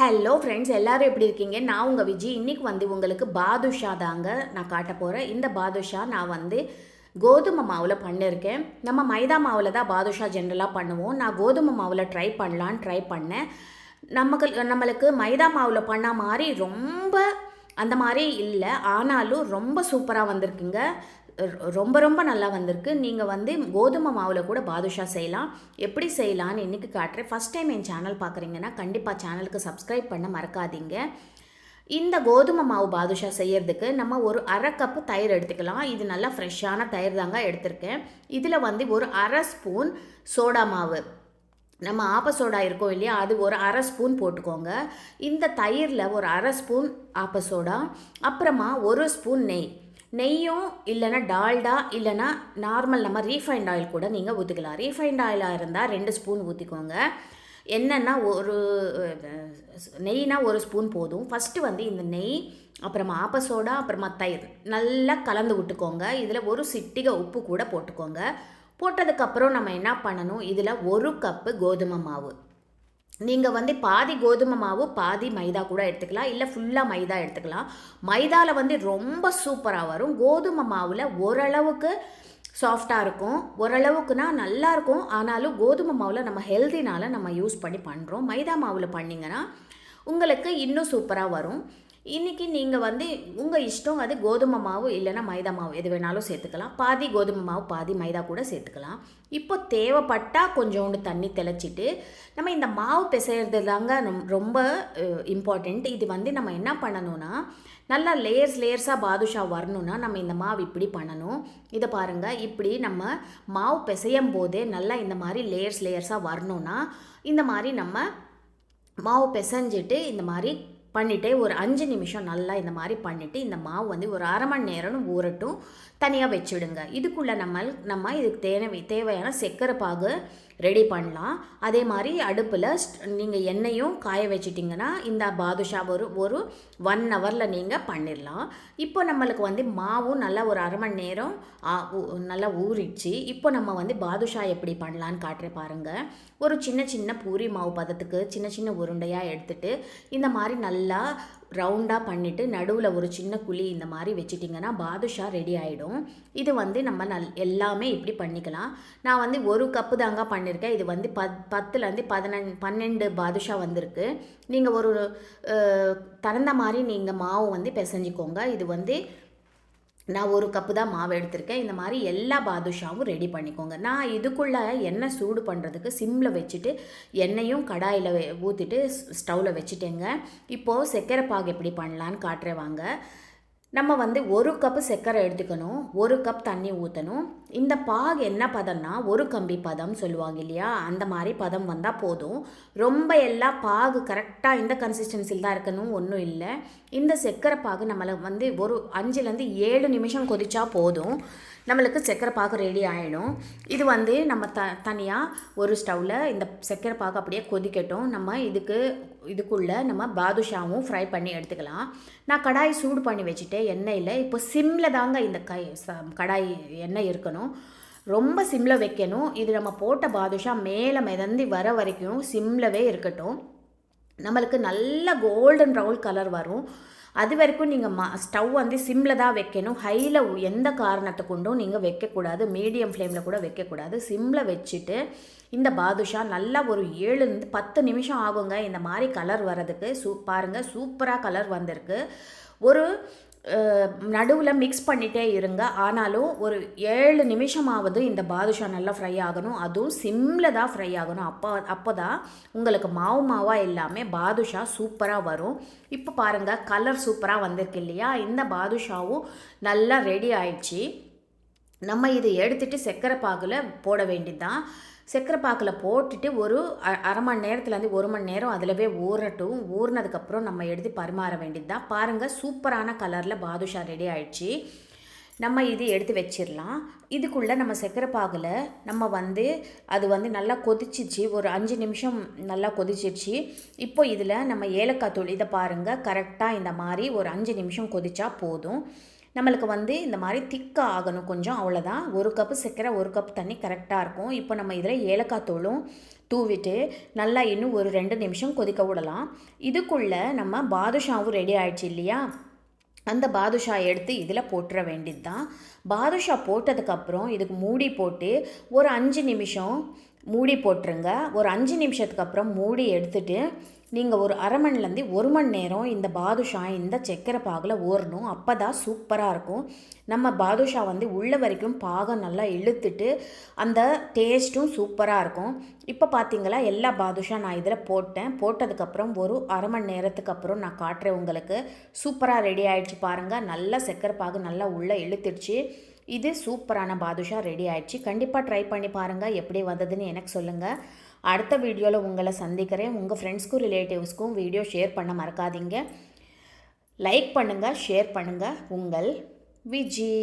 Hello friends எல்லாரும் எப்படி இருக்கீங்க? நான் உங்கள் விஜய் இன்றைக்கி வந்து உங்களுக்கு பாதுஷா தாங்க நான் காட்ட போகிறேன் இந்த பாதுஷா நான் வந்து கோதுமை மாவில் பண்ணியிருக்கேன் நம்ம மைதா மாவில் தான் பாதுஷா ஜென்ரலாக பண்ணுவோம். நான் கோதுமை மாவில் ட்ரை பண்ணலான்னு ட்ரை பண்ணேன். நமக்கு நம்மளுக்கு மைதா மாவில் பண்ண மாதிரி ரொம்ப அந்த மாதிரி இல்லை. ஆனாலும் ரொம்ப சூப்பராக வந்திருக்குங்க. ரொம்ப ரொம்ப நல்லா வந்திருக்கு. நீங்கள் வந்து கோதுமை மாவில் கூட பாதுஷா செய்யலாம். எப்படி செய்யலான்னு இன்றைக்கி காட்டுறேன். ஃபஸ்ட் டைம் என் சேனல் பார்க்குறீங்கன்னா கண்டிப்பாக சேனலுக்கு சப்ஸ்கிரைப் பண்ண மறக்காதீங்க. இந்த கோதுமை மாவு பாதுஷா செய்யறதுக்கு நம்ம ஒரு அரை கப்பு தயிர் எடுத்துக்கலாம். இது நல்லா ஃப்ரெஷ்ஷான தயிர் தாங்க எடுத்திருக்கேன். இதில் வந்து ஒரு அரை ஸ்பூன் சோடா மாவு. நம்ம ஆப்ப சோடா இல்லையா? அது ஒரு அரை ஸ்பூன் போட்டுக்கோங்க. இந்த தயிரில் ஒரு அரை ஸ்பூன் ஆப்ப சோடா அப்புறமா ஒரு ஸ்பூன் நெய். நெய்யும் இல்லைன்னா டால்டா இல்லைன்னா நார்மல் நம்ம ரீஃபைண்ட் ஆயில் கூட நீங்கள் ஊற்றிக்கலாம் ரீஃபைண்ட் ஆயிலாக இருந்தால் ரெண்டு ஸ்பூன் ஊற்றிக்கோங்க என்னென்னா ஒரு நெய்னா ஒரு ஸ்பூன் போதும். ஃபஸ்ட்டு வந்து இந்த நெய் அப்புறமா ஆப்பசோடா அப்புறமா தயிர் நல்லா கலந்து விட்டுக்கோங்க. இதில் ஒரு சிட்டிகை உப்பு கூட போட்டுக்கோங்க. போட்டதுக்கப்புறம் நம்ம என்ன பண்ணணும்? இதில் ஒரு கப்பு கோதுமை மாவு. நீங்கள் வந்து பாதி கோதுமை மாவு பாதி மைதா கூட எடுத்துக்கலாம். இல்லை ஃபுல்லாக மைதா எடுத்துக்கலாம். மைதாவில் வந்து ரொம்ப சூப்பராக வரும். கோதுமை மாவில் ஓரளவுக்கு சாஃப்டாக இருக்கும். ஓரளவுக்குனா நல்லா இருக்கும். ஆனாலும் கோதுமை மாவில் நம்ம ஹெல்த்தினால் நம்ம யூஸ் பண்ணி பண்ணுறோம் மைதா மாவில் பண்ணிங்கன்னா உங்களுக்கு இன்னும் சூப்பராக வரும். இன்றைக்கி நீங்கள் வந்து உங்கள் இஷ்டம் அது கோதுமை மாவு இல்லைன்னா மைதா மாவு எது வேணாலும் சேர்த்துக்கலாம். பாதி கோதுமை மாவு பாதி மைதா கூட சேர்த்துக்கலாம். இப்போ தேவைப்பட்டால் கொஞ்சோண்டு தண்ணி தெளிச்சிட்டு நம்ம இந்த மாவு பிசைறது தாங்க ரொம்ப இம்பார்ட்டண்ட் இது வந்து நம்ம என்ன பண்ணணும்னா நல்லா லேயர்ஸ் லேயர்ஸாக பாதுஷா வரணும்னா நம்ம இந்த மாவு இப்படி பண்ணணும். இதை பாருங்கள் இப்படி நம்ம மாவு பிசையும் போதே நல்லா இந்த மாதிரி லேயர்ஸ் லேயர்ஸாக வரணும்னா இந்த மாதிரி நம்ம மாவு பிசைஞ்சிட்டு இந்த மாதிரி பண்ணிவிட்டு ஒரு அஞ்சு நிமிஷம் நல்லா இந்த மாதிரி பண்ணிவிட்டு இந்த மாவு வந்து ஒரு அரை மணி நேரம் ஊறட்டும் தனியாக வச்சுடுங்க. இதுக்குள்ளே நம்ம நம்ம இதுக்கு தேவை தேவையான சர்க்கரை பாகு ரெடி பண்ணலாம். அதே மாதிரி அடுப்பில் நீங்கள் எண்ணெயும் காய வச்சிட்டிங்கன்னா இந்த பாதுஷா ஒரு ஒரு ஒன் ஹவரில் நீங்கள் பண்ணிடலாம் இப்போ நம்மளுக்கு வந்து மாவும் நல்லா ஒரு அரை மணி நேரம் ஆ, ஊ- நல்லா ஊறிடுச்சு. இப்போ நம்ம வந்து பாதுஷா எப்படி பண்ணலான்னு காட்டுறேன் பாருங்கள் ஒரு சின்ன சின்ன பூரி மாவு பதத்துக்கு சின்ன சின்ன உருண்டையாக எடுத்துகிட்டு இந்த மாதிரி நல்லா ரவுண்டாக பண்ணிவிட்டு நடுவில் ஒரு சின்ன குழி இந்த மாதிரி வச்சிட்டிங்கன்னா பாதுஷா ரெடி ஆகிடும் இது வந்து நம்ம நல் எல்லாமே இப்படி பண்ணிக்கலாம். நான் வந்து ஒரு கப்பு தாங்க பண்ணியிருக்கேன் இது வந்து பத் பத்துலேருந்து பதினஞ்சு பன்னெண்டு பாதுஷா வந்திருக்கு. நீங்கள் ஒரு தகுந்த மாதிரி நீங்கள் மாவு வந்து பிசைஞ்சிக்கோங்க. இது வந்து நான் ஒரு கப்பு தான் மாவு எடுத்திருக்கேன். இந்த மாதிரி எல்லா பாதுஷாவும் ரெடி பண்ணிக்கோங்க. நான் இதுக்குள்ளே எண்ணெய் சூடு பண்ணுறதுக்கு சிம்மில் வச்சுட்டு எண்ணெயும் கடாயில் ஊற்றிட்டு ஸ்டவ்வில் வச்சுட்டேங்க. இப்போது சர்க்கரை பாகு எப்படி பண்ணலான்னு காட்டுறேன் வாங்க. நம்ம வந்து ஒரு கப்பு சர்க்கரை எடுத்துக்கணும் ஒரு கப் தண்ணி ஊற்றணும் இந்த பாகு என்ன பதம்னா ஒரு கம்பி பதம் சொல்லுவாங்க இல்லையா? அந்த மாதிரி பதம் வந்தால் போதும். ரொம்ப எல்லாம் பாகு கரெக்டாக இந்த கன்சிஸ்டன்சியில் தான் இருக்கணும் ஒன்றும் இல்லை. இந்த சர்க்கரை பாகு நம்மளை வந்து ஒரு அஞ்சுலேருந்து ஏழு நிமிஷம் கொதிச்சா போதும். நம்மளுக்கு சர்க்கரை பாகு ரெடி ஆகிடும் இது வந்து நம்ம த தனியாக ஒரு ஸ்டவ்வில் இந்த சர்க்கரை பாகு அப்படியே கொதிக்கட்டும். நம்ம இதுக்கு இதுக்குள்ளே நம்ம பாதுஷாவும் ஃப்ரை பண்ணி எடுத்துக்கலாம். நான் கடாய் சூடு பண்ணி வச்சுட்டேன் எண்ணெயில். இப்போ சிம்மில் தாங்க இந்த கை ச- கடாய் எண்ணெய் இருக்கணும். ரொம்ப சிம்மில் வைக்கணும். இது நம்ம போட்ட பாதுஷா மேலே மிதந்து வர வரைக்கும் சிம்லவே இருக்கட்டும். நம்மளுக்கு நல்ல கோல்டன் ப்ரௌன் கலர் வரும். அது வரைக்கும் நீங்கள் ம ஸ்டவ் வந்து சிம்மில் தான் வைக்கணும். ஹையில் எந்த காரணத்தை கொண்டும் நீங்கள் வைக்கக்கூடாது. மீடியம் ஃப்ளேமில் கூட வைக்கக்கூடாது. சிம்மில் வச்சுட்டு இந்த பாதுஷா நல்லா ஒரு ஏழுலேருந்து பத்து நிமிஷம் ஆகுங்க. இந்த மாதிரி கலர் வர்றதுக்கு. சூ பாருங்கள் சூப்பராக கலர் வந்திருக்கு. ஒரு நடுவில் மிக்ஸ் பண்ணிட்டே இருங்க. ஆனாலும் ஒரு ஏழு நிமிஷமாவது இந்த பாதுஷா நல்லா ஃப்ரை ஆகணும். அதுவும் சிம்மில் தான் ஃப்ரை ஆகணும். அப்போ அப்போ தான் உங்களுக்கு மாவு மாவாக எல்லாமே பாதுஷா சூப்பராக வரும். இப்போ பாருங்கள் கலர் சூப்பராக வந்திருக்கு இல்லையா? இந்த பாதுஷாவும் நல்லா ரெடி ஆயிடுச்சு. நம்ம இதை எடுத்துட்டு சர்க்கரை பாகில் போட வேண்டியதுதான். சக்கரை பாக்கில் போட்டுட்டு ஒரு அ- அரை மணி நேரத்துலேருந்து ஒரு மணி நேரம் அதிலவே ஊறட்டும். ஊறினதுக்கப்புறம் நம்ம எடுத்து பரிமாற வேண்டியது தான். பாருங்கள் சூப்பரான கலரில் பாதுஷா ரெடி ஆயிடுச்சு. நம்ம இது எடுத்து வச்சிடலாம். இதுக்குள்ளே நம்ம சக்கரை பாகில் நம்ம வந்து அது வந்து நல்லா கொதிச்சிச்சு ஒரு அஞ்சு நிமிஷம் நல்லா கொதிச்சிச்சு இப்போ இதில் நம்ம ஏலக்காய் தூள் இதை பாருங்கள் கரெக்டாக இந்த மாதிரி ஒரு அஞ்சு நிமிஷம் கொதிச்சா போதும். நம்மளுக்கு வந்து இந்த மாதிரி திக்காக ஆகணும் கொஞ்சம் அவ்வளோதான் ஒரு கப்பு சர்க்கரை ஒரு கப் தண்ணி கரெக்டாக இருக்கும். இப்போ நம்ம இதில் ஏலக்காய் தூளும் தூவிட்டு நல்லா இன்னும் ஒரு ரெண்டு நிமிஷம் கொதிக்க விடலாம். இதுக்குள்ளே நம்ம பாதுஷாவும் ரெடி ஆயிடுச்சு இல்லையா? அந்த பாதுஷா எடுத்து இதில் போட்டுற வேண்டியது தான் பாதுஷா போட்டதுக்கப்புறம் இதுக்கு மூடி போட்டு ஒரு அஞ்சு நிமிஷம் மூடி போட்டுருங்க. ஒரு அஞ்சு நிமிஷத்துக்கு அப்புறம் மூடி எடுத்துட்டு நீங்கள் ஒரு அரை மணிலேருந்து ஒரு மணி நேரம் இந்த பாதுஷா இந்த சக்கரை பாகில் ஊறணும் அப்போ தான் சூப்பராக இருக்கும். நம்ம பாதுஷா வந்து உள்ள வரைக்கும் பாகம் நல்லா இழுத்துட்டு அந்த டேஸ்ட்டும் சூப்பராக இருக்கும். இப்போ பார்த்தீங்களா எல்லா பாதுஷா நான் இதில் போட்டேன். போட்டதுக்கப்புறம் ஒரு அரை மணி நேரத்துக்கு அப்புறம் நான் காட்டுறேன் உங்களுக்கு. சூப்பராக ரெடி ஆகிடுச்சு பாருங்கள் நல்லா சக்கரை பாகு நல்லா உள்ளே இழுத்துடுச்சு. இது சூப்பரான பாதுஷா ரெடி ஆயிடுச்சு. கண்டிப்பாக ட்ரை பண்ணி பாருங்கள் எப்படி வந்ததுன்னு எனக்கு சொல்லுங்கள் அடுத்த வீடியோவில் உங்களை சந்திக்கிறேன். உங்கள் ஃப்ரெண்ட்ஸ்க்கும் ரிலேட்டிவ்ஸ்க்கும் வீடியோ ஷேர் பண்ண மறக்காதீங்க. லைக் பண்ணுங்கள் ஷேர் பண்ணுங்கள் உங்கள் விஜி.